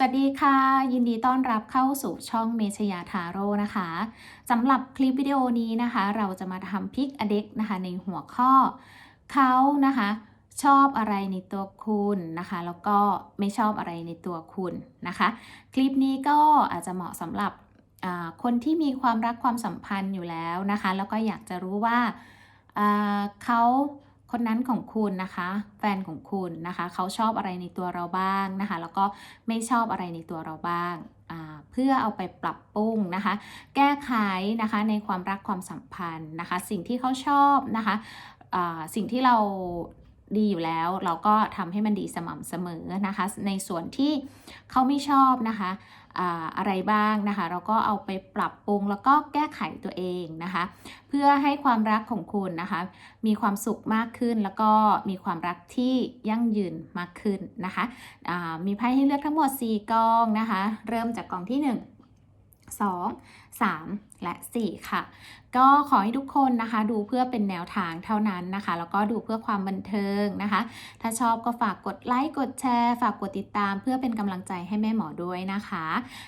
สวัสดีค่ะ ยินดีต้อนรับเข้าสู่ช่องเมชยาทาโร่นะคะสำหรับคลิปวิดีโอนี้นะคะ เราจะมาทำพิกอเด็กนะคะในหัวข้อเขานะคะ ชอบอะไรในตัวคุณนะคะ แล้วก็ไม่ชอบอะไรในตัวคุณนะคะ คลิปนี้ก็อาจจะเหมาะสำหรับคนที่มีความรักความสัมพันธ์อยู่แล้วนะคะ แล้วก็อยากจะรู้ว่าเขา คนนั้นของคุณนะคะ แฟนของคุณนะคะ เขาชอบอะไรในตัวเราบ้างนะคะ แล้วก็ไม่ชอบอะไรในตัวเราบ้างเพื่อเอาไปปรับปรุงนะคะ แก้ไขนะคะในความรักความสัมพันธ์นะคะ สิ่งที่เขาชอบนะคะสิ่งที่เราดีอยู่แล้วเราก็ทำให้มันดีสม่ำเสมอนะคะ ในส่วนที่เขาไม่ชอบนะคะ อะไรบ้างนะคะ เราก็เอาไปปรับปรุงแล้วก็แก้ไขตัวเองนะคะ เพื่อให้ความรักของคุณนะคะ มีความสุขมากขึ้นแล้วก็มีความรักที่ยั่งยืนมากขึ้นนะคะมีไพ่ให้เลือกทั้งหมด 4กองนะคะ เริ่มจากกองที่ 1 2 3 และ 4 ค่ะ ก็ขอให้ทุกคนนะคะ ดูเพื่อเป็นแนวทางเท่านั้นนะคะ แล้วก็ดูเพื่อความบันเทิงนะคะ ถ้าชอบก็ฝากกดไลค์กดแชร์ ฝากกดติดตาม เพื่อเป็นกำลังใจให้แม่หมอด้วยนะคะ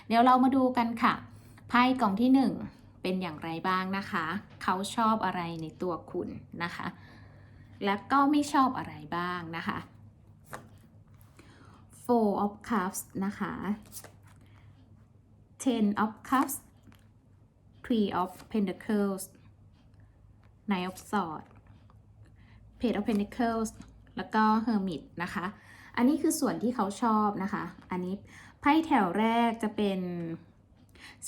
เดี๋ยวเรามาดูกันค่ะไพ่กล่องที่ 1 เป็นอย่างไรบ้างนะคะ เขาชอบอะไรในตัวคุณนะคะ และก็ไม่ชอบอะไรบ้างนะคะ Four of Cups นะคะ Ten of Cups Three of Pentacles Nine of Swords Page of Pentacles แล้วก็ Hermit นะคะ อันนี้คือส่วนที่เขาชอบนะคะ อันนี้ไพ่แถวแรกจะเป็น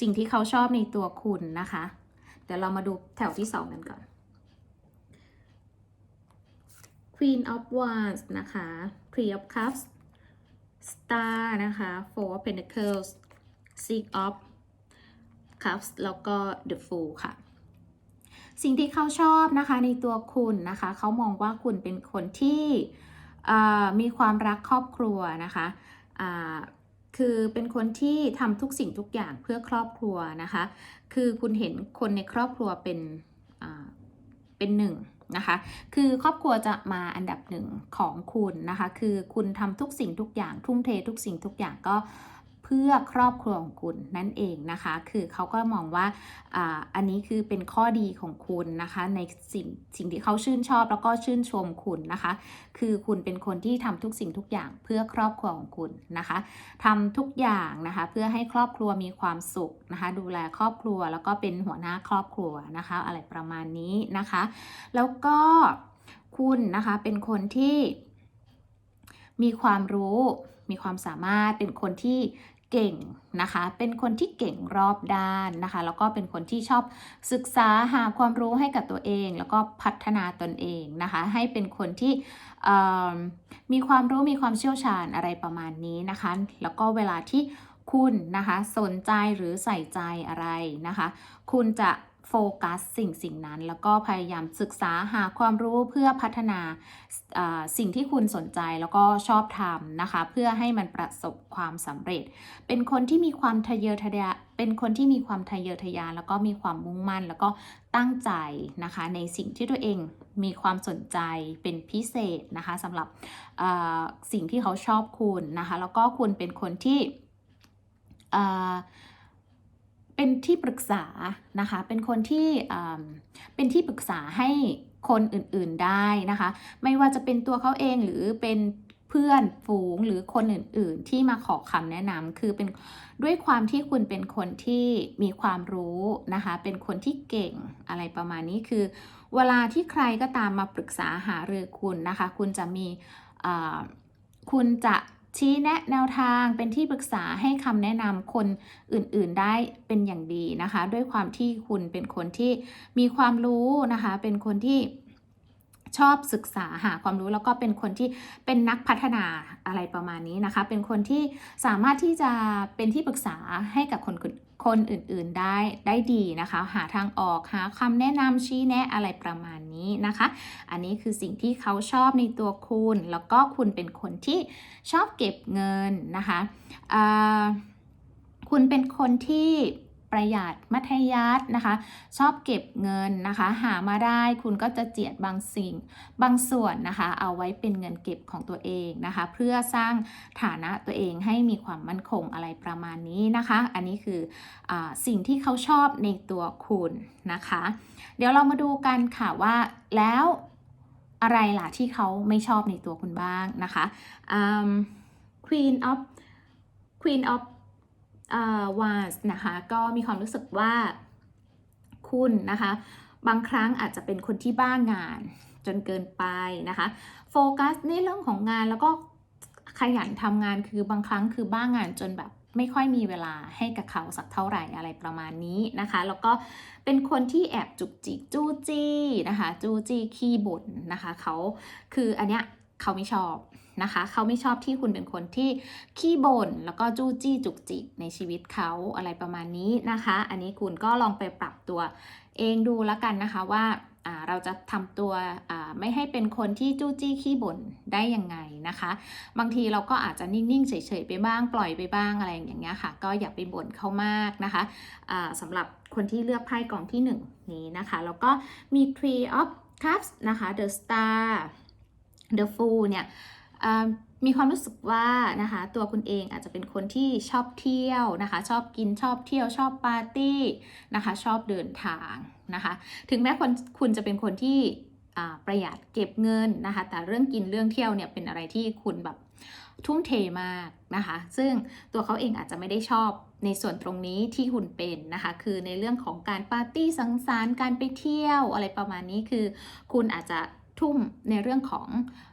สิ่งที่เขาชอบในตัวคุณนะคะ เดี๋ยวเรามาดูแถวที่สองกันก่อน Queen of Wands นะคะ Three of Cups Star นะคะ Four of Pentacles Six of Cups แล้วก็ The Fool ค่ะ สิ่งที่เขาชอบนะคะในตัวคุณนะคะ เขามองว่าคุณเป็นคนที่มีความรักครอบครัวนะคะคือเป็นคนที่ทำทุกสิ่งทุกอย่างเพื่อครอบครัวนะคะ คือคุณเห็นคนในครอบครัวเป็นเป็นหนึ่งนะคะ คือครอบครัวจะมาอันดับหนึ่งของคุณนะคะ คือคุณทำทุกสิ่งทุกอย่างทุ่มเททุกสิ่งทุกอย่างก็เพื่อครอบครัวของคุณนั่นเองนะคะ คือเขาก็มองว่าอ่าอันนี้คือเป็นข้อดีของคุณนะคะ ในสิ่งสิ่งที่เขาชื่นชอบแล้วก็ชื่นชมคุณนะคะ คือคุณเป็นคนที่ทำทุกสิ่งทุกอย่างเพื่อครอบครัวของคุณนะคะทำทุกอย่างนะคะเพื่อให้ครอบครัวมีความสุขนะคะ ดูแลครอบครัวแล้วก็เป็นหัวหน้าครอบครัวนะคะ อะไรประมาณนี้นะคะ แล้วก็คุณนะคะเป็นคนที่มีความรู้มีความสามารถเป็นคนที่ เก่งนะคะ เป็นคนที่เก่งรอบด้านนะคะ แล้วก็เป็นคนที่ชอบศึกษาหาความรู้ให้กับตัวเอง แล้วก็พัฒนาตนเองนะคะ ให้เป็นคนที่มีความรู้มีความเชี่ยวชาญอะไรประมาณนี้นะคะ แล้วก็เวลาที่คุณนะคะสนใจหรือใส่ใจอะไรนะคะ คุณจะ โฟกัสสิ่งสิ่งนั้น แล้วก็พยายามศึกษาหาความรู้เพื่อพัฒนาสิ่งที่คุณสนใจแล้วก็ชอบทำนะคะ เพื่อให้มันประสบความสำเร็จ เป็นคนที่มีความทะเยอทะยานเป็นคนที่มีความทะเยอทะยานแล้วก็มีความมุ่งมั่น แล้วก็ตั้งใจนะคะ ในสิ่งที่ตัวเองมีความสนใจเป็นพิเศษนะคะสำหรับสิ่งที่เขาชอบคุณนะคะ แล้วก็คุณเป็นคนที่ เป็นที่ปรึกษานะคะ เป็นคนที่เป็นที่ปรึกษาให้คนอื่นๆได้นะคะ ไม่ว่าจะเป็นตัวเขาเองหรือเป็นเพื่อนฝูงหรือคนอื่นๆ ที่มาขอคำแนะนำคือเป็นด้วยความที่คุณเป็นคนที่มีความรู้นะคะ เป็นคนที่เก่งอะไรประมาณนี้คือ เวลาที่ใครก็ตามมาปรึกษาหารือคุณนะคะ คุณจะมีคุณจะ ชี้แนะแนวทางเป็นที่ปรึกษาให้คำแนะนำคนอื่นๆได้เป็นอย่างดีนะคะ ด้วยความที่คุณเป็นคนที่มีความรู้นะคะ เป็นคนที่ชอบศึกษาหาความรู้แล้วก็เป็นคนที่เป็นนักพัฒนาอะไรประมาณนี้นะคะ เป็นคนที่สามารถที่จะเป็นที่ปรึกษาให้กับคน คนอื่นๆได้ได้ดีนะคะ หาทางออกหาคำแนะนำชี้แนะอะไรประมาณนี้นะคะ อันนี้คือสิ่งที่เขาชอบในตัวคุณ แล้วก็คุณเป็นคนที่ชอบเก็บเงินนะคะคุณเป็นคนที่ ประหยัดมัธยัสถ์นะคะ ชอบเก็บเงินนะคะ หามาได้คุณก็จะเจียดบางสิ่ง บางส่วนนะคะ เอาไว้เป็นเงินเก็บของตัวเองนะคะ เพื่อสร้างฐานะตัวเองให้มีความมั่นคงอะไรประมาณนี้นะคะ อันนี้คืออสิ่งที่เขาชอบในตัวคุณนะคะ เดี๋ยวเรามาดูกันค่ะว่าแล้วอะไรล่ะที่เขาไม่ชอบในตัวคุณบ้างนะคะ Queen of Queen of อ่า Wands นะคะก็มีความรู้สึกว่าคุณนะคะ บางครั้งอาจจะเป็นคนที่บ้างานจนเกินไปนะคะโฟกัสในเรื่องของงานแล้วก็ขยันทำงานคือบางครั้งคือบ้างานจนแบบไม่ค่อยมีเวลาให้กับเขาสักเท่าไหร่อะไรประมาณนี้นะคะ แล้วก็เป็นคนที่แอบจุกจิกจู้จี้นะคะ จู้จี้ขี้บ่นนะคะ เขาคืออันเนี้ยเขาไม่ชอบ นะคะ เขาไม่ชอบที่คุณเป็นคนที่ขี้บ่นแล้วก็จู้จี้จุกจิกในชีวิตเขาอะไรประมาณนี้นะคะ อันนี้คุณก็ลองไปปรับตัวเองดูแล้วกันนะคะว่าเราจะทำตัวไม่ให้เป็นคนที่จู้จี้ขี้บ่นได้ยังไงนะคะ บางทีเราก็อาจจะนิ่ง ๆ เฉย ๆ ไปบ้างปล่อยไปบ้างอะไรอย่างเงี้ยค่ะ ก็อย่าไปบ่นเขามากนะคะอ่าสำหรับคนที่เลือกไพ่กองที่ 1 นี้นะคะ แล้วก็มี tree of Cups นะคะ The Star The Fool เนี่ย มีความรู้สึกว่านะคะตัวคุณเองอาจจะเป็นคนที่ชอบเที่ยวนะคะ ชอบกินชอบเที่ยวชอบปาร์ตี้นะคะ ชอบเดินทางนะคะ ถึงแม้คนคุณจะเป็นคนที่ประหยัดเก็บเงินนะคะ แต่เรื่องกินเรื่องเที่ยวเนี่ยเป็นอะไรที่คุณแบบทุ่มเทมากนะคะ ซึ่งตัวเขาเองอาจจะไม่ได้ชอบในส่วนตรงนี้ที่คุณเป็นนะคะ คือในเรื่องของการปาร์ตี้สังสรรค์การไปเที่ยวอะไรประมาณนี้คือ คุณอาจจะ ทุ่มในเรื่องของ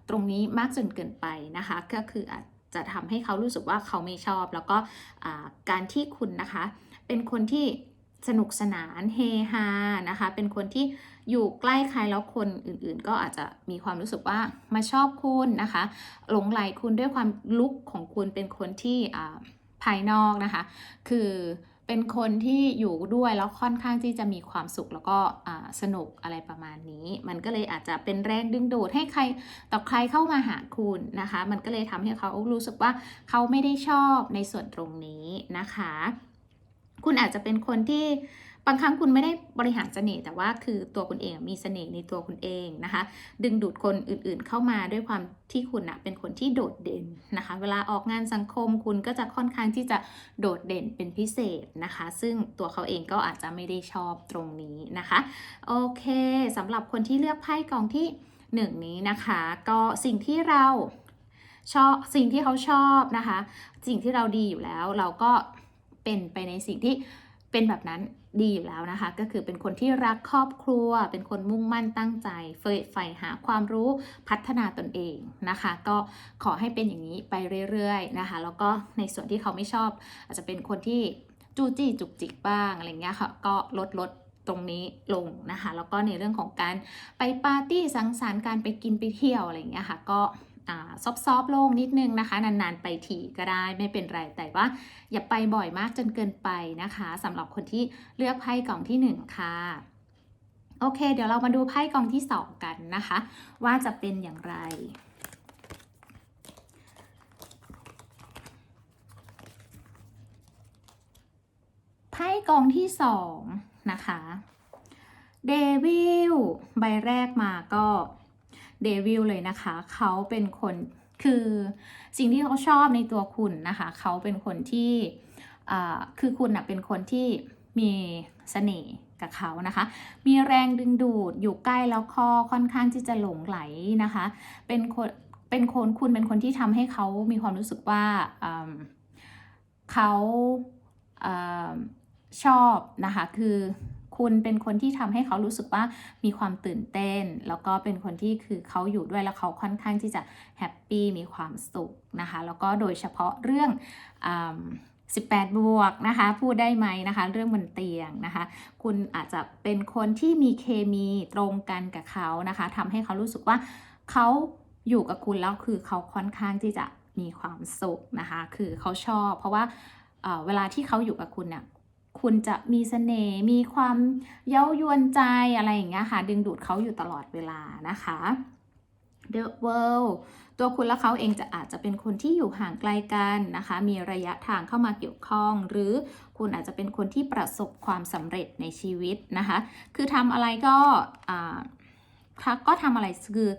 ตรงนี้มากจนเกินไปนะคะ ก็คืออาจจะทำให้เขารู้สึกว่าเขาไม่ชอบ แล้วก็การที่คุณนะคะ เป็นคนที่สนุกสนานเฮฮานะคะ เป็นคนที่อยู่ใกล้ใครแล้วคนอื่นๆ ก็อาจจะมีความรู้สึกว่ามาชอบคุณนะคะหลงไหลคุณด้วยความลุกของคุณเป็นคนที่ภายนอกนะคะ คือ เป็นคนที่อยู่ด้วยแล้วค่อนข้างที่จะมีความสุขแล้วก็สนุกอะไรประมาณนี้ มันก็เลยอาจจะเป็นแรงดึงดูดให้ใครต่อใครเข้ามาหาคุณนะคะ มันก็เลยทำให้เขารู้สึกว่าเขาไม่ได้ชอบในส่วนตรงนี้นะคะ คุณอาจจะเป็นคนที่ บางครั้งคุณไม่ได้บริหารเสน่ห์แต่ว่าคือตัวคุณเองมีเสน่ห์ในตัวคุณเองนะคะ ดึงดูดคนอื่นๆเข้ามาด้วยความที่คุณนะเป็นคนที่โดดเด่นนะคะ เวลาออกงานสังคมคุณก็จะค่อนข้างที่จะโดดเด่นเป็นพิเศษนะคะ ซึ่งตัวเขาเองก็อาจจะไม่ได้ชอบตรงนี้นะคะโอเคสำหรับคนที่เลือกไพ่กองที่หนึ่งนี้นะคะ ก็สิ่งที่เราชอบสิ่งที่เขาชอบนะคะ สิ่งที่เราดีอยู่แล้วเราก็เป็นไปในสิ่งที่เป็นแบบนั้น ดีอยู่แล้วนะคะ ก็คือเป็นคนที่รักครอบครัว เป็นคนมุ่งมั่นตั้งใจเฟยใฝ่หาความรู้พัฒนาตนเองนะคะ ก็ขอให้เป็นอย่างนี้ไปเรื่อยๆนะคะ แล้วก็ในส่วนที่เขาไม่ชอบ อาจจะเป็นคนที่จู้จี้จุกจิกบ้างอะไรเงี้ยค่ะก็ลดลดตรงนี้ลงนะคะ แล้วก็ในเรื่องของการไปปาร์ตี้สังสรรค์การไปกินไปเที่ยวอะไรเงี้ยค่ะ ก็ ซอฟซอฟๆโล่งนิดนึงนะคะ นานๆ ไปทีก็ได้ไม่เป็นไร แต่ว่าอย่าไปบ่อยมากจนเกินไปนะคะสำหรับคนที่เลือกไพ่กล่องที่ 1 ค่ะโอเค เดี๋ยวเรามาดูไพ่กล่องที่ 2 กันนะคะ ว่าจะเป็นอย่างไร ไพ่กองที่สองนะคะเดวิลใบแรกมาก็ เดวิลเลยนะคะ เขาเป็นคนคือสิ่งที่เขาชอบในตัวคุณนะคะ เขาเป็นคนที่คือคุณนะเป็นคนที่มีเสน่ห์กับเขานะคะ มีแรงดึงดูดอยู่ใกล้แล้วข้อค่อนข้างที่จะหลงไหลนะคะ เป็นคนเป็นคนคุณเป็นคนที่ทำให้เขามีความรู้สึกว่าเขาอชอบนะคะ คือ คุณเป็นคนที่ทำให้เขารู้สึกว่ามีความตื่นเต้น แล้วก็เป็นคนที่คือเขาอยู่ด้วยแล้วเขาค่อนข้างที่จะแฮปปี้มีความสุขนะคะแล้วก็โดยเฉพาะเรื่องอ18 บวกนะคะพูดได้ไหมนะคะ เรื่องบนเตียงนะคะ คุณอาจจะเป็นคนที่มีเคมีตรงกันกับเขานะคะทำให้เขารู้สึกว่าเขาอยู่กับคุณแล้วคือเขาค่อนข้างที่จะมีความสุขนะคะ คือเขาชอบ เพราะว่าเอ่อเวลาที่เขาอยู่กับคุณเนี่ย คุณจะมีเสน่ห์มีความเย้ายวนใจอะไรอย่างเงี้ยค่ะดึงดูดเขาอยู่ตลอดเวลานะคะ The World ตัวคุณและเขาเองจะอาจจะเป็นคนที่อยู่ห่างไกลกันนะคะ มีระยะทางเข้ามาเกี่ยวข้อง หรือคุณอาจจะเป็นคนที่ประสบความสำเร็จในชีวิตนะคะ คือทำอะไรก็ก็ทำอะไรคือ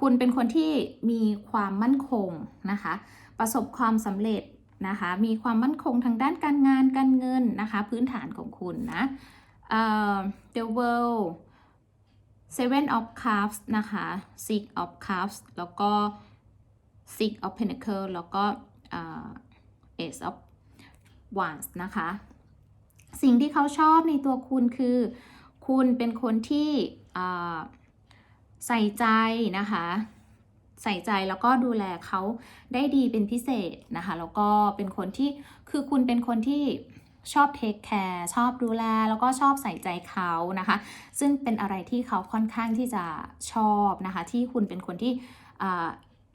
คุณเป็นคนที่มีความมั่นคงนะคะ ประสบความสำเร็จ นะคะ มีความมั่นคงทางด้านการงานการเงินนะคะ พื้นฐานของคุณนะเอ่อ The World Seven of Cups นะคะ Six of Cups แล้วก็ Six of Pentacles แล้วก็เอ่อ Ace of Wands นะคะ สิ่งที่เขาชอบในตัวคุณคือ คุณเป็นคนที่ใส่ใจนะคะ ใส่ใจแล้วก็ดูแลเขาได้ดีเป็นพิเศษนะคะ แล้วก็เป็นคนที่คือคุณเป็นคนที่ชอบเทคแคร์ชอบดูแล แล้วก็ชอบใส่ใจเขานะคะ ซึ่งเป็นอะไรที่เขาค่อนข้างที่จะชอบนะคะ ที่คุณเป็นคนที่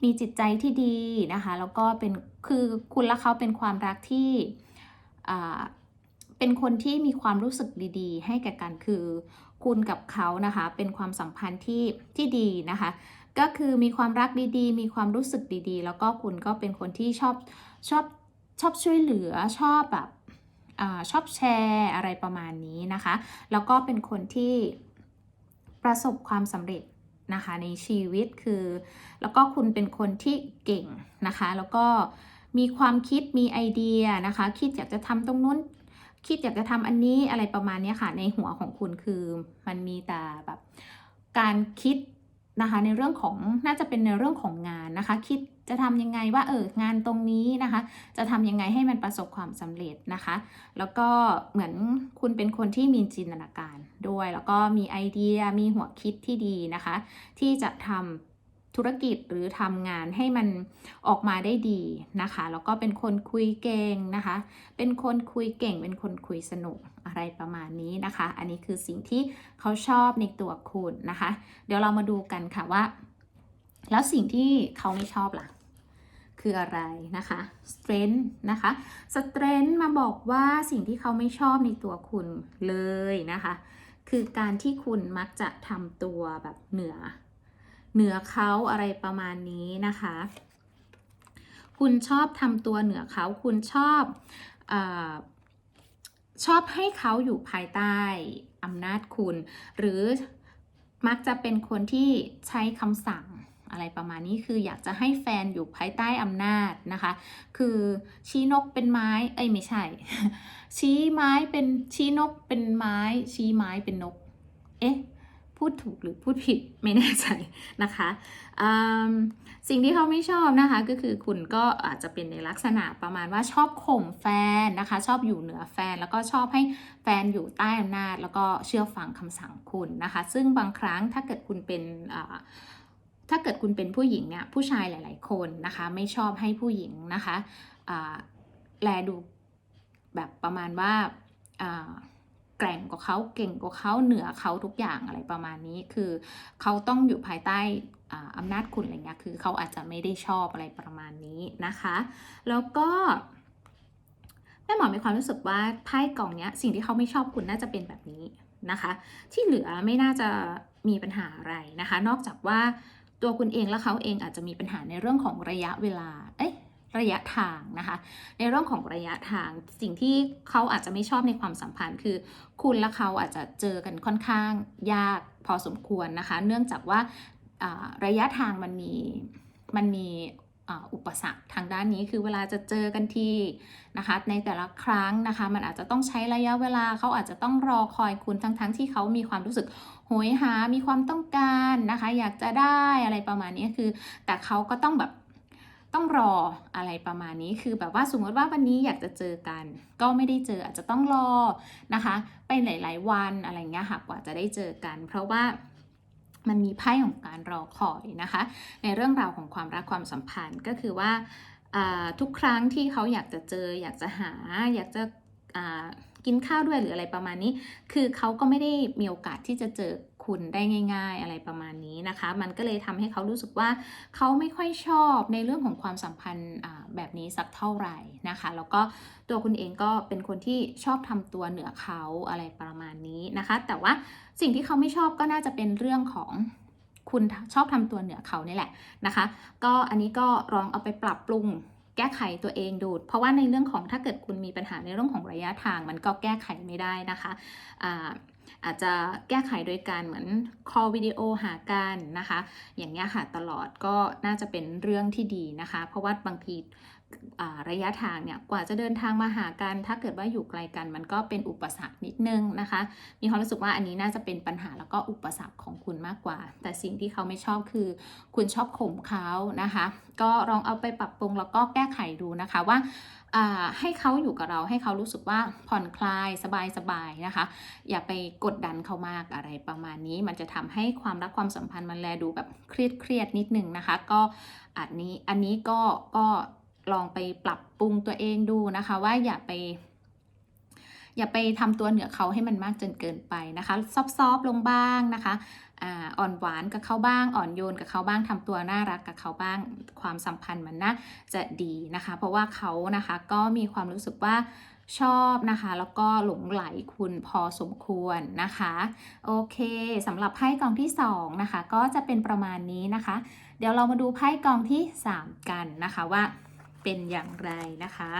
มีจิตใจที่ดีนะคะ แล้วก็เป็นคือคุณและเขาเป็นความรักที่เป็นคนที่มีความรู้สึกดีๆ ให้แก่กันคือคุณกับเขานะคะ เป็นความสัมพันธ์ที่ที่ดีนะคะ ก็คือมีความรักดีๆ มีความรู้สึกดีๆ แล้วก็คุณก็เป็นคนที่ชอบชอบชอบช่วยเหลือชอบแบบอชอบแชร์อะไรประมาณนี้นะคะ แล้วก็เป็นคนที่ประสบความสำเร็จนะคะในชีวิตคือ แล้วก็คุณเป็นคนที่เก่งนะคะ แล้วก็มีความคิดมีไอเดียนะคะ คิดอยากจะทำตรงนู้นคิดอยากจะทำอันนี้อะไรประมาณนี้ค่ะ ในหัวของคุณคือมันมีแต่แบบการคิด นะคะในเรื่องของน่าจะเป็นในเรื่องของงานนะคะ คิดจะทำยังไงว่าเอองานตรงนี้นะคะ จะทำยังไงให้มันประสบความสำเร็จนะคะ แล้วก็เหมือนคุณเป็นคนที่มีจินตนาการด้วย แล้วก็มีไอเดียมีหัวคิดที่ดีนะคะ ที่จะทำ ธุรกิจหรือทำงานให้มันออกมาได้ดีนะคะ แล้วก็เป็นคนคุยเก่งนะคะ เป็นคนคุยเก่ง เป็นคนคุยสนุกอะไรประมาณนี้นะคะ อันนี้คือสิ่งที่เขาชอบในตัวคุณนะคะ เดี๋ยวเรามาดูกันค่ะว่า แล้วสิ่งที่เขาไม่ชอบล่ะคืออะไรนะคะ strength นะคะ strength มาบอกว่าสิ่งที่เขาไม่ชอบในตัวคุณเลยนะคะ คือการที่คุณมักจะทำตัวแบบเหนือ เหนือเขาอะไรประมาณนี้นะคะ คุณชอบทำตัวเหนือเขา คุณชอบอชอบให้เขาอยู่ภายใต้อำนาจคุณ หรือมักจะเป็นคนที่ใช้คำสั่งอะไรประมาณนี้คืออยากจะให้แฟนอยู่ภายใต้อำนาจนะคะ คือชี้นกเป็นไม้ เอ้ยไม่ใช่ ชี้ไม้เป็นชี้นกเป็นไม้ ชี้ไม้เป็นนก เอ๊ะ พูดถูกหรือพูดผิดไม่แน่ใจนะคะสิ่งที่เขาไม่ชอบนะคะก็คือคุณก็อาจจะเป็นในลักษณะประมาณว่าชอบข่มแฟนนะคะ ชอบอยู่เหนือแฟน แล้วก็ชอบให้แฟนอยู่ใต้อำนาจ แล้วก็เชื่อฟังคำสั่งคุณนะคะ ซึ่งบางครั้งถ้าเกิดคุณเป็นถ้าเกิดคุณเป็นผู้หญิงเนี่ยผู้ชายหลาย ๆ คนนะคะ ไม่ชอบให้ผู้หญิงนะคะแลดูแบบประมาณว่า แกร่งกว่าเขาเก่งกว่าเขาเหนือเขาทุกอย่างอะไรประมาณนี้คือเขาต้องอยู่ภายใต้อ่าอำนาจคุณอะไรเงี้ยคือเขาอาจจะไม่ได้ชอบอะไรประมาณนี้นะคะ แล้วก็แม่หมอมีความรู้สึกว่าไพ่กล่องเนี้ยสิ่งที่เขาไม่ชอบคุณน่าจะเป็นแบบนี้นะคะ ที่เหลือไม่น่าจะมีปัญหาอะไรนะคะ นอกจากว่าตัวคุณเองและเขาเองอาจจะมีปัญหาในเรื่องของระยะเวลา เอ๊ะ ระยะทางนะคะ ในเรื่องของระยะทางสิ่งที่เขาอาจจะไม่ชอบในความสัมพันธ์ คือ คุณและเขาอาจจะเจอกันค่อนข้างยากพอสมควรนะคะ เนื่องจากว่าระยะทางมันมีมันมีอุปสรรคทางด้านนี้คือเวลาจะเจอกันทีนะคะ ในแต่ละครั้งนะคะ มันอาจจะต้องใช้ระยะเวลาเขาอาจจะต้องรอคอยคุณทั้งๆทที่เขามีความรู้สึกโหยหา มีความต้องการนะคะ อยากจะได้อะไรประมาณนี้คือ แต่เขาก็ต้องแบบ ต้องรออะไรประมาณนี้คือแบบว่าสมมติว่าวันนี้อยากจะเจอกัน ก็ไม่ได้เจออาจจะต้องรอนะคะ ไปหลาย ๆ วันอะไรเงี้ยค่ะกว่าจะได้เจอกัน เพราะว่ามันมีไพ่ของการรอคอยนะคะ ในเรื่องราวของความรักความสัมพันธ์ก็คือว่าทุกครั้งที่เขาอยากจะเจอ อยากจะหา อยากจะกินข้าวด้วยหรืออะไรประมาณนี้ คือเขาก็ไม่ได้มีโอกาสที่จะเจอ คุณได้ง่าย ๆ อะไรประมาณนี้นะคะ มันก็เลยทำให้เขารู้สึกว่าเขาไม่ค่อยชอบในเรื่องของความสัมพันธ์แบบนี้สักเท่าไหร่นะคะ แล้วก็ตัวคุณเองก็เป็นคนที่ชอบทำตัวเหนือเขาอะไรประมาณนี้นะคะ แต่ว่าสิ่งที่เขาไม่ชอบก็น่าจะเป็นเรื่องของคุณชอบทำตัวเหนือเขานี่แหละนะคะ ก็อันนี้ก็ลองเอาไปปรับปรุงแก้ไขตัวเองดูเพราะว่าในเรื่องของถ้าเกิดคุณมีปัญหาในเรื่องของระยะทาง มันก็แก้ไขไม่ได้นะคะอ่า อาจจะแก้ไขโดยการเหมือน call วิดีโอหากันนะคะ อย่างเงี้ยค่ะตลอดก็น่าจะเป็นเรื่องที่ดีนะคะ เพราะว่าบางที ระยะทางเนี่ยกว่าจะเดินทางมาหากัน ถ้าเกิดว่าอยู่ไกลกันมันก็เป็นอุปสรรคนิดนึงนะคะ มีความรู้สึกว่าอันนี้น่าจะเป็นปัญหาแล้วก็อุปสรรคของคุณมากกว่า แต่สิ่งที่เขาไม่ชอบคือ คุณชอบข่มเขานะคะ ก็ลองเอาไปปรับปรุงแล้วก็แก้ไขดูนะคะว่าให้เขาอยู่กับเราให้เขารู้สึกว่าผ่อนคลายสบายๆนะคะ อย่าไปกดดันเขามากอะไรประมาณนี้ มันจะทำให้ความรักความสัมพันธ์มันแลดูแบบเครียดเครียดๆนิดนึงนะคะ ก็อันนี้อันนี้ก็ก็ ลองไปปรับปรุงตัวเองดูนะคะ ว่าอย่าไป อย่าไปทำตัวเหนือเขาให้มันมากจนเกินไปนะคะ ซอฟๆลงบ้างนะคะอ่ออนหวานกับเขาบ้าง อ่อนโยนกับเขาบ้างทำตัวน่ารักกับเขาบ้าง ความสัมพันธ์มันน่าจะดีนะคะ เพราะว่าเขานะคะก็มีความรู้สึกว่าชอบนะคะ แล้วก็หลงไหลคุณพอสมควรนะคะ โอเคสำหรับไพ่กองที่ 2 นะคะ ก็จะเป็นประมาณนี้นะคะ เดี๋ยวเรามาดูไพ่กองที่ 3 กันนะคะว่า เป็นอย่างไรนะคะ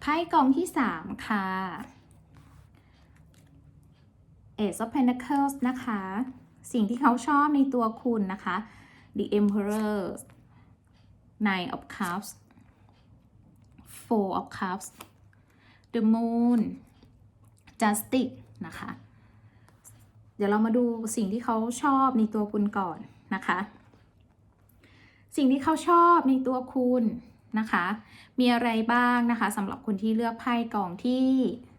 ไพ่กองที่ 3 ค่ะ Ace of Pentacles นะคะ สิ่งที่เขาชอบในตัวคุณนะคะ The Emperor Nine of Cups Four of Cups The Moon Justice นะคะ เดี๋ยวเรามาดูสิ่งที่เขาชอบในตัวคุณก่อนนะคะ สิ่งที่เขาชอบในตัวคุณนะคะ มีอะไรบ้างนะคะสำหรับคนที่เลือกไพ่กองที่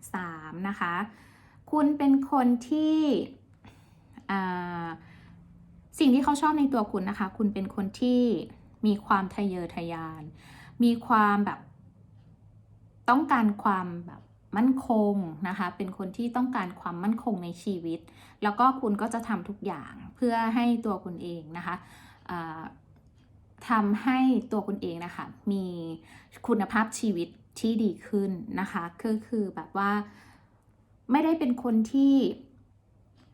3นะคะ คุณเป็นคนที่สิ่งที่เขาชอบในตัวคุณนะคะ คุณเป็นคนที่มีความทะเยอทะยาน มีความแบบต้องการความแบบมั่นคงนะคะ เป็นคนที่ต้องการความมั่นคงในชีวิต แล้วก็คุณก็จะทำทุกอย่างเพื่อให้ตัวคุณเองนะคะ ทำให้ตัวคุณเองนะคะมีคุณภาพชีวิตที่ดีขึ้นนะคะคือคือแบบว่าไม่ได้เป็นคนที่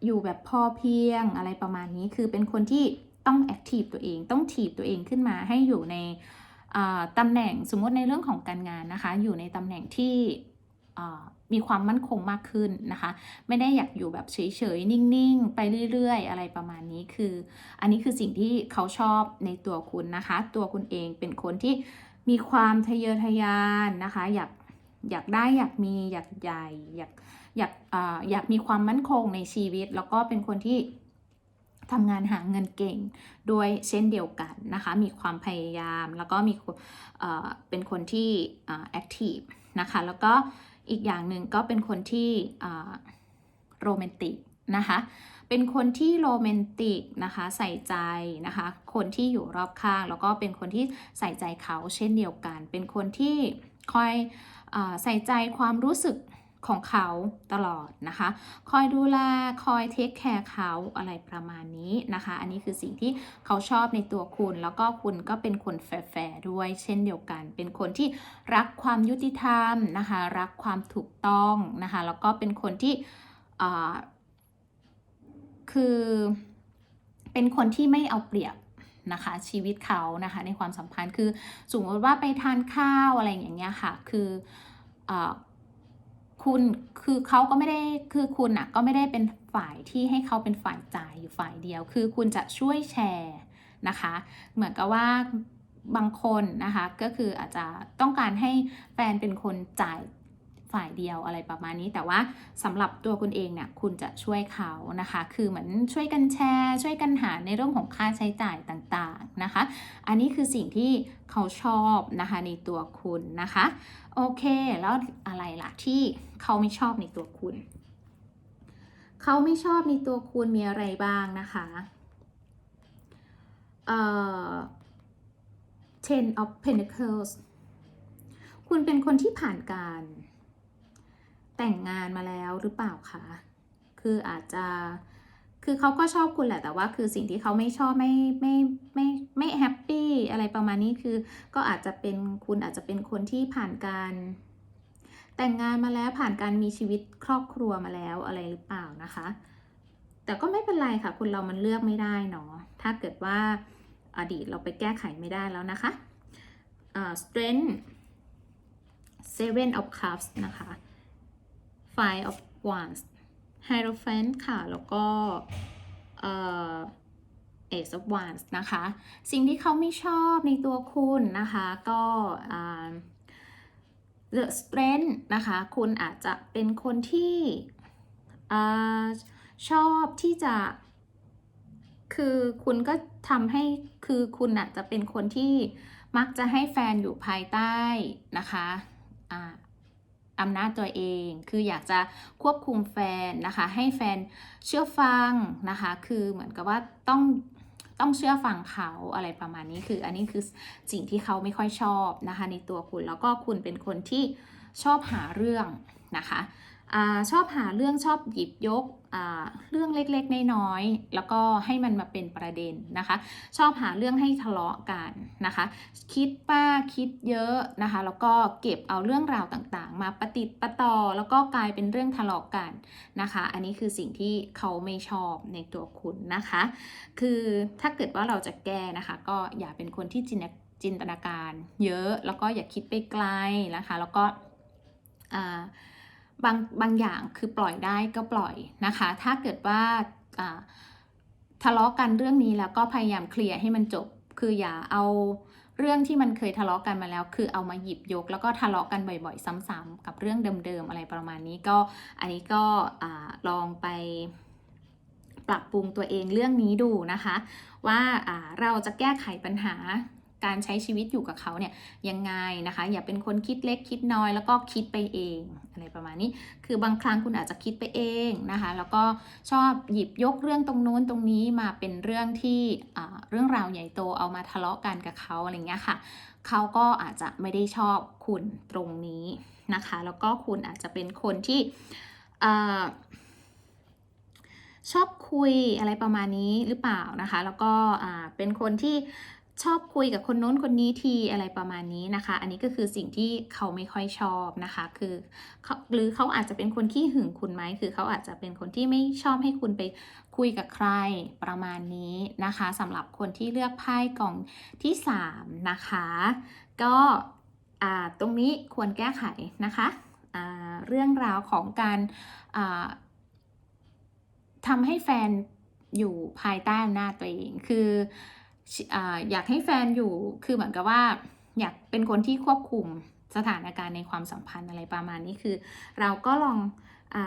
อยู่แบบพอเพียงอะไรประมาณนี้คือเป็นคนที่ต้องแอคทีฟตัวเองต้องถีบตัวเองขึ้นมาให้อยู่ในตำแหน่งสมมติในเรื่องของการงานนะคะ อยู่ในตำแหน่งที่ มีความมั่นคงมากขึ้นนะคะ ไม่ได้อยากอยู่แบบเฉยๆ นิ่งๆ ไปเรื่อยๆ อะไรประมาณนี้คือ อันนี้คือสิ่งที่เขาชอบในตัวคุณนะคะ ตัวคุณเองเป็นคนที่มีความทะเยอทะยานนะคะ อยากอยากได้อยากมีอยากใหญ่อยากอยากออยากมีความมั่นคงในชีวิต แล้วก็เป็นคนที่ทำงานหาเงินเก่งด้วยเช่นเดียวกันนะคะ มีความพยายามแล้วก็มีเเป็นคนที่แอคทีฟนะคะ แล้วก็ อีกอย่างหนึ่งก็เป็นคนที่โรแมนติกนะคะ เป็นคนที่โรแมนติกนะคะใส่ใจนะคะ คนที่อยู่รอบข้าง แล้วก็เป็นคนที่ใส่ใจเขาเช่นเดียวกัน เป็นคนที่คอยอใส่ใจความรู้สึก ของเขาตลอดนะคะ คอยดูแล คอยเทคแคร์เขาอะไรประมาณนี้นะคะ อันนี้คือสิ่งที่เขาชอบในตัวคุณ แล้วก็คุณก็เป็นคนแฟร์ด้วย เช่นเดียวกัน เป็นคนที่รักความยุติธรรมนะคะ รักความถูกต้องนะคะ แล้วก็เป็นคนที่คือ เป็นคนที่ไม่เอาเปรียบนะคะชีวิตเขานะคะในความสัมพันธ์คือสมมติว่าไปทานข้าวอะไรอย่างเงี้ยค่ะ คืออ คุณคือเขาก็ไม่ได้คือคุณอะก็ไม่ได้เป็นฝ่ายที่ให้เขาเป็นฝ่ายจ่ายอยู่ฝ่ายเดียว คือคุณจะช่วยแชร์นะคะ เหมือนกับว่าบางคนนะคะก็คืออาจจะต้องการให้แฟนเป็นคนจ่าย ฝ่ายเดียวอะไรประมาณนี้ แต่ว่าสำหรับตัวคุณเองเนี่ยคุณจะช่วยเขานะคะ คือเหมือนช่วยกันแชร์ ช่วยกันหาในเรื่องของค่าใช้จ่ายต่างๆนะคะ อันนี้คือสิ่งที่เขาชอบนะคะในตัวคุณนะคะ โอเค แล้วอะไรล่ะที่เขาไม่ชอบในตัวคุณ เขาไม่ชอบในตัวคุณมีอะไรบ้างนะคะเอ่อ ten of pentacles คุณเป็นคนที่ผ่านการ แต่งงานมาแล้วหรือเปล่าคะ คืออาจจะ คือเขาก็ชอบคุณแหละ แต่ว่าคือสิ่งที่เขาไม่ชอบไม่ไม่ไม่ไม่แฮปปี้อะไรประมาณนี้คือ ก็อาจจะเป็นคุณอาจจะเป็นคนที่ผ่านการ แต่งงานมาแล้วผ่านการมีชีวิตครอบครัวมาแล้วอะไรหรือเปล่านะคะ แต่ก็ไม่เป็นไรค่ะคนเรามันเลือกไม่ได้เนาะ ถ้าเกิดว่าอดีตเราไปแก้ไขไม่ได้แล้วนะคะอ่า strength seven of cups นะคะ five of wands hierophant ค่ะ แล้วก็เอ่อ Ace of Wands นะคะ สิ่งที่เขาไม่ชอบในตัวคุณนะคะ ก็ The Strength นะคะ คุณอาจจะเป็นคนที่ชอบที่จะ คือคุณก็ทำให้ คือคุณอาจจะเป็นคนที่มักจะให้แฟนอยู่ภายใต้นะคะ อำนาจตัวเอง คืออยากจะควบคุมแฟนนะคะ ให้แฟนเชื่อฟังนะคะ คือเหมือนกับว่าต้องต้องเชื่อฟังเขาอะไรประมาณนี้ คืออันนี้คือสิ่งที่เขาไม่ค่อยชอบนะคะ ในตัวคุณ แล้วก็คุณเป็นคนที่ชอบหาเรื่องนะคะอชอบหาเรื่องชอบหยิบยก เรื่องเล็กๆ น้อยๆ แล้วก็ให้มันมาเป็นประเด็นนะคะ ชอบหาเรื่องให้ทะเลาะกันนะคะ คิดป้าคิดเยอะนะคะ แล้วก็เก็บเอาเรื่องราวต่างๆ มาประติดประต่อแล้วก็กลายเป็นเรื่องทะเลาะกันนะคะ อันนี้คือสิ่งที่เขาไม่ชอบในตัวคุณนะคะ คือถ้าเกิดว่าเราจะแก้นะคะ ก็อย่าเป็นคนที่จินจินตนาการ เยอะแล้วก็อย่าคิดไปไกลนะคะ แล้วก็อ่า บางบางอย่างคือปล่อยได้ก็ปล่อยนะคะ ถ้าเกิดว่าทะเลาะกันเรื่องนี้แล้วก็พยายามเคลียร์ให้มันจบ คืออย่าเอาเรื่องที่มันเคยทะเลาะกันมาแล้ว คือเอามาหยิบยก แล้วก็ทะเลาะกันบ่อยๆ ซ้ำๆกับเรื่องเดิมๆอะไรประมาณนี้ก็อันนี้ก็อลองไปปรับปรุงตัวเองเรื่องนี้ดูนะคะ ว่าเราจะแก้ไขปัญหา การใช้ชีวิตอยู่กับเขาเนี่ยยังไงนะคะ อย่าเป็นคนคิดเล็กคิดน้อยแล้วก็คิดไปเองอะไรประมาณนี้ คือบางครั้งคุณอาจจะคิดไปเองนะคะ แล้วก็ชอบหยิบยกเรื่องตรงนู้นตรงนี้มาเป็นเรื่องที่เรื่องราวใหญ่โตเอามาทะเลาะกันกับเขาอะไรเงี้ยค่ะเขาก็อาจจะไม่ได้ชอบคุณตรงนี้นะคะ แล้วก็คุณอาจจะเป็นคนที่ชอบคุยอะไรประมาณนี้หรือเปล่านะคะ แล้วก็เป็นคนที่ ชอบคุยกับคนโน้นคนนี้ทีอะไรประมาณนี้นะคะ อันนี้ก็คือสิ่งที่เขาไม่ค่อยชอบนะคะ คือเขาหรือเขาอาจจะเป็นคนขี้หึงคุณไหมคือเขาอาจจะเป็นคนที่ไม่ชอบให้คุณไปคุยกับใครประมาณนี้นะคะสำหรับคนที่เลือกไพ่กล่องที่ 3 นะคะ ก็ตรงนี้ควรแก้ไขนะคะเรื่องราวของการทำให้แฟนอยู่ภายใต้อำนาจตัวเอง คือ อยากให้แฟนอยู่คือเหมือนกับว่า อยากเป็นคนที่ควบคุมสถานการณ์ในความสัมพันธ์อะไรประมาณนี้คือ เราก็ลองอ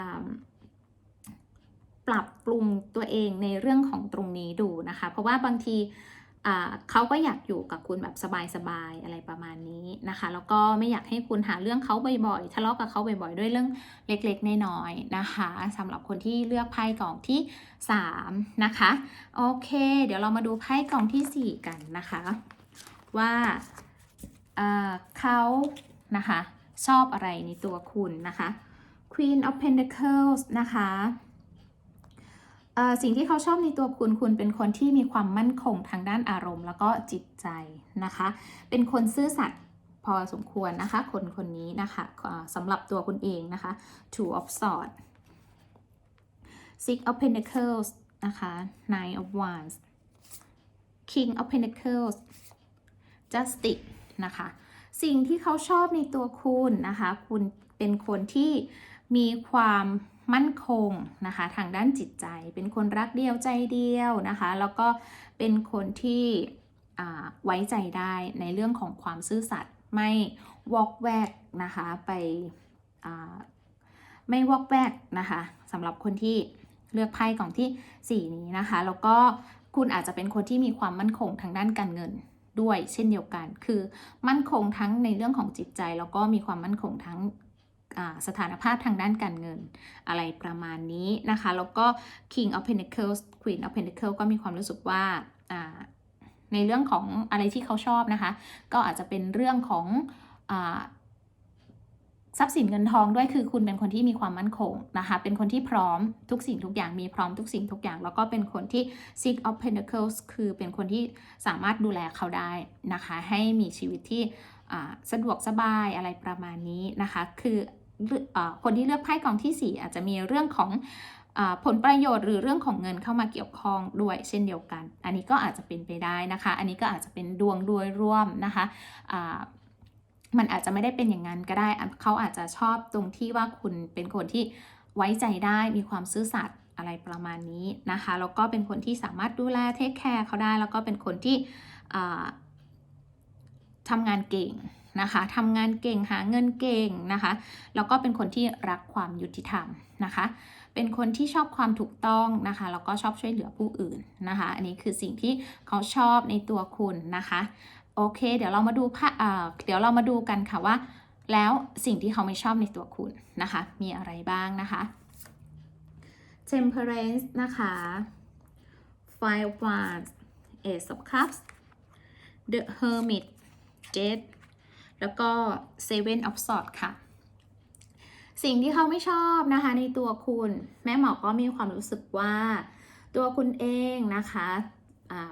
ปรับปรุงตัวเองในเรื่องของตรงนี้ดูนะคะ เพราะว่าบางที เขาก็อยากอยู่กับคุณแบบสบายๆอะไรประมาณนี้นะคะ แล้วก็ไม่อยากให้คุณหาเรื่องเขาบ่อยๆ ทะเลาะกับเขาบ่อยๆ ด้วยเรื่องเล็กๆน้อยๆนะคะสำหรับคนที่เลือกไพ่กล่องที่ 3 นะคะ โอเค เดี๋ยวเรามาดูไพ่กล่องทีสี่ 4 กันนะคะ ว่าเขานะคะชอบอะไรในตัวคุณนะคะ Queen of Pentacles นะคะ สิ่งที่เขาชอบในตัวคุณคุณเป็นคนที่มีความมั่นคงทางด้านอารมณ์ แล้วก็จิตใจนะคะ เป็นคนซื่อสัตย์พอสมควรนะคะ คนคนนี้นะคะสำหรับตัวคุณเองนะคะ Two of Swords Six of Pentacles นะคะ Nine of Wands King of Pentacles Justice นะคะ สิ่งที่เขาชอบในตัวคุณนะคะ คุณเป็นคนที่มีความ มั่นคงนะคะทางด้านจิตใจ เป็นคนรักเดียวใจเดียวนะคะ แล้วก็เป็นคนที่ไว้ใจได้ในเรื่องของความซื่อสัตย์ไม่วอกแวกนะคะไปไม่วอกแวกนะคะสำหรับคนที่เลือกไพ่กล่องที่ 4 นี้นะคะ แล้วก็คุณอาจจะเป็นคนที่มีความมั่นคงทางด้านการเงินด้วยเช่นเดียวกัน คือมั่นคงทั้งในเรื่องของจิตใจ แล้วก็มีความมั่นคงทั้ง สถานภาพทางด้านการเงิน อะไรประมาณนี้นะคะ แล้วก็ King of Pentacles Queen of Pentacles ก็มีความรู้สึกว่าในเรื่องของอะไรที่เขาชอบนะคะ ก็อาจจะเป็นเรื่องของอทรัพย์สินเงินทองด้วยคือคุณเป็นคนที่มีความมั่นคงนะคะ เป็นคนที่พร้อมทุกสิ่งทุกอย่างมีพร้อมทุกสิ่งทุกอย่าง แล้วก็เป็นคนที่ Six of Pentacles คือเป็นคนที่สามารถดูแลเขาได้นะคะ ให้มีชีวิตที่สะดวกสบายอะไรประมาณนี้นะคะ คือ คนที่เลือกไพ่กองที่ 4 อาจจะมีเรื่องของอผลประโยชน์หรือเรื่องของเงินเข้ามาเกี่ยวข้องด้วยเช่นเดียวกัน อันนี้ก็อาจจะเป็นไปได้นะคะ อันนี้ก็อาจจะเป็นดวงโดยร่วมนะคะมันอาจจะไม่ได้เป็นอย่างนั้นก็ได้ เขาอาจจะชอบตรงที่ว่าคุณเป็นคนที่ไว้ใจได้มีความซื่อสัตย์อะไรประมาณนี้นะคะ แล้วก็เป็นคนที่สามารถดูแลเทคแคร์เขาได้ แล้วก็เป็นคนที่ทำงานเก่ง นะคะทำงานเก่งหาเงินเก่งนะคะ แล้วก็เป็นคนที่รักความยุติธรรมนะคะ เป็นคนที่ชอบความถูกต้องนะคะแล้วก็ชอบช่วยเหลือผู้อื่นนะคะ อันนี้คือสิ่งที่เขาชอบในตัวคุณนะคะโอเค เดี๋ยวเรามาดูภาพอ่าเดี๋ยวเรามาดูกันค่ะว่า แล้วสิ่งที่เขาไม่ชอบในตัวคุณนะคะ มีอะไรบ้างนะคะ Temperance นะคะ Five of Wands Ace of Cups The Hermit Jet แล้วก็ Seven of Swords ค่ะ สิ่งที่เขาไม่ชอบนะคะในตัวคุณ แม่หมอก็มีความรู้สึกว่า ตัวคุณเองนะคะ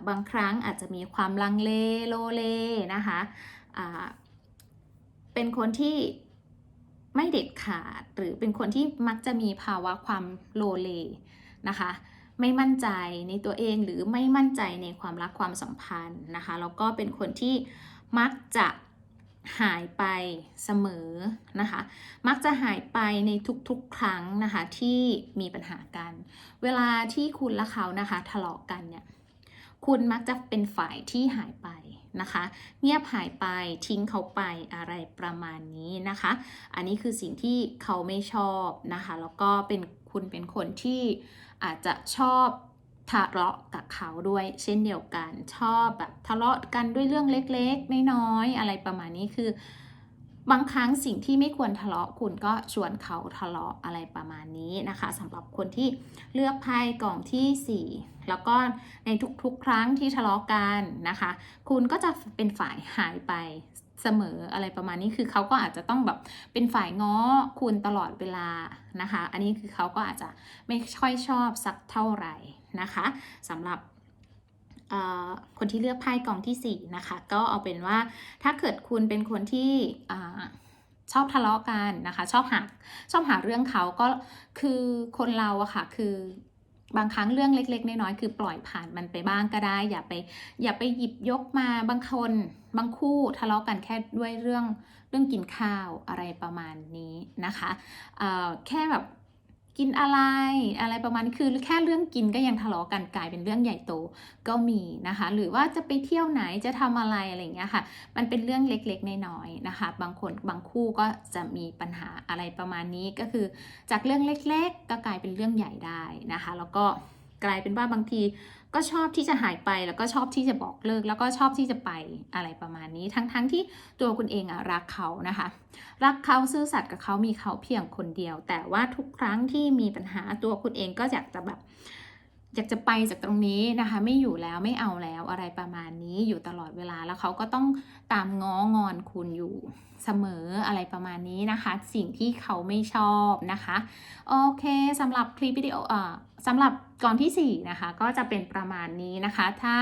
บางครั้งอาจจะมีความลังเลโลเลนะคะอ่าเป็นคนที่ไม่เด็ดขาดหรือเป็นคนที่มักจะมีภาวะความโลเลนะคะ ไม่มั่นใจในตัวเองหรือไม่มั่นใจในความรักความสัมพันธ์นะคะแล้วก็เป็นคนที่มักจะ หายไปเสมอนะคะ มักจะหายไปในทุกๆ ครั้งนะคะที่มีปัญหากัน เวลาที่คุณและเขานะคะทะเลาะกันเนี่ย คุณมักจะเป็นฝ่ายที่หายไปนะคะ เงียบหายไปทิ้งเขาไปอะไรประมาณนี้นะคะ อันนี้คือสิ่งที่เขาไม่ชอบนะคะ แล้วก็เป็นคุณเป็นคนที่อาจจะชอบ ทะเลาะกับเขาด้วยเช่นเดียวกันชอบแบบทะเลาะกันด้วยเรื่องเล็กๆ น้อยๆอะไรประมาณนี้คือบางครั้งสิ่งที่ไม่ควรทะเลาะคุณก็ชวนเขาทะเลาะอะไรประมาณนี้นะคะสำหรับคนที่เลือกไพ่กล่องทีสี่4 แล้วก็ในทุกๆ ครั้งที่ทะเลาะกันนะคะ คุณก็จะเป็นฝ่ายหายไปเสมออะไรประมาณนี้คือเขาก็อาจจะต้องแบบเป็นฝ่ายง้อคุณตลอดเวลานะคะ อันนี้คือเขาก็อาจจะไม่ค่อยชอบสักเท่าไหร่ นะคะสำหรับคนที่เลือกไพ่กองที่ 4 นะคะ ก็เอาเป็นว่าถ้าเกิดคุณเป็นคนที่ชอบทะเลาะกันนะคะ ชอบหาชอบหาเรื่องเขาก็คือคนเราอะค่ะคือบางครั้งเรื่องเล็ก ๆ น้อยๆคือปล่อยผ่านมันไปบ้างก็ได้ อย่าไปอย่าไปหยิบยกมาบางคนบางคู่ทะเลาะกันแค่ด้วยเรื่องเรื่องกินข้าวอะไรประมาณนี้นะคะแค่แบบ กินอะไรอะไรประมาณนี้คือแค่เรื่องกินก็ยังทะเลาะกันกลายเป็นเรื่องใหญ่โตก็มีนะคะ หรือว่าจะไปเที่ยวไหนจะทำอะไรอะไรอย่างเงี้ยค่ะ มันเป็นเรื่องเล็กๆน้อยๆนะคะ บางคนบางคู่ก็จะมีปัญหาอะไรประมาณนี้ก็คือ จากเรื่องเล็ก ๆ ก็กลายเป็นเรื่องใหญ่ได้นะคะ แล้วก็ กลายเป็นว่าบางทีก็ชอบที่จะหายไปแล้วก็ชอบที่จะบอกเลิก แล้วก็ชอบที่จะไปอะไรประมาณนี้ ทั้งๆทที่ตัวคุณเองอะรักเขานะคะ รักเขาซื่อสัตย์กับเขามีเขาเพียงคนเดียว แต่ว่าทุกครั้งที่มีปัญหาตัวคุณเองก็อยากจะแบบอยากจะไปจากตรงนี้นะคะ ไม่อยู่แล้วไม่เอาแล้วอะไรประมาณนี้อยู่ตลอดเวลาแล้วเขาก็ต้องตามง้องอนคุณอยู่เสมออะไรประมาณนี้นะคะ สิ่งที่เขาไม่ชอบนะคะ โอเคสำหรับคลิปวิดีโอเอ่อสำหรับ กองที่4นะคะก็จะเป็นประมาณนี้นะคะ ถ้า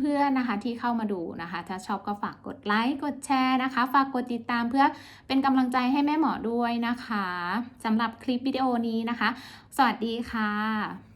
เพื่อนๆนะคะที่เข้ามาดูนะคะ ถ้าชอบก็ฝากกดไลค์กดแชร์นะคะ ฝากกดติดตามเพื่อเป็นกำลังใจให้แม่หมอด้วยนะคะสำหรับคลิปวิดีโอนี้นะคะ สวัสดีค่ะ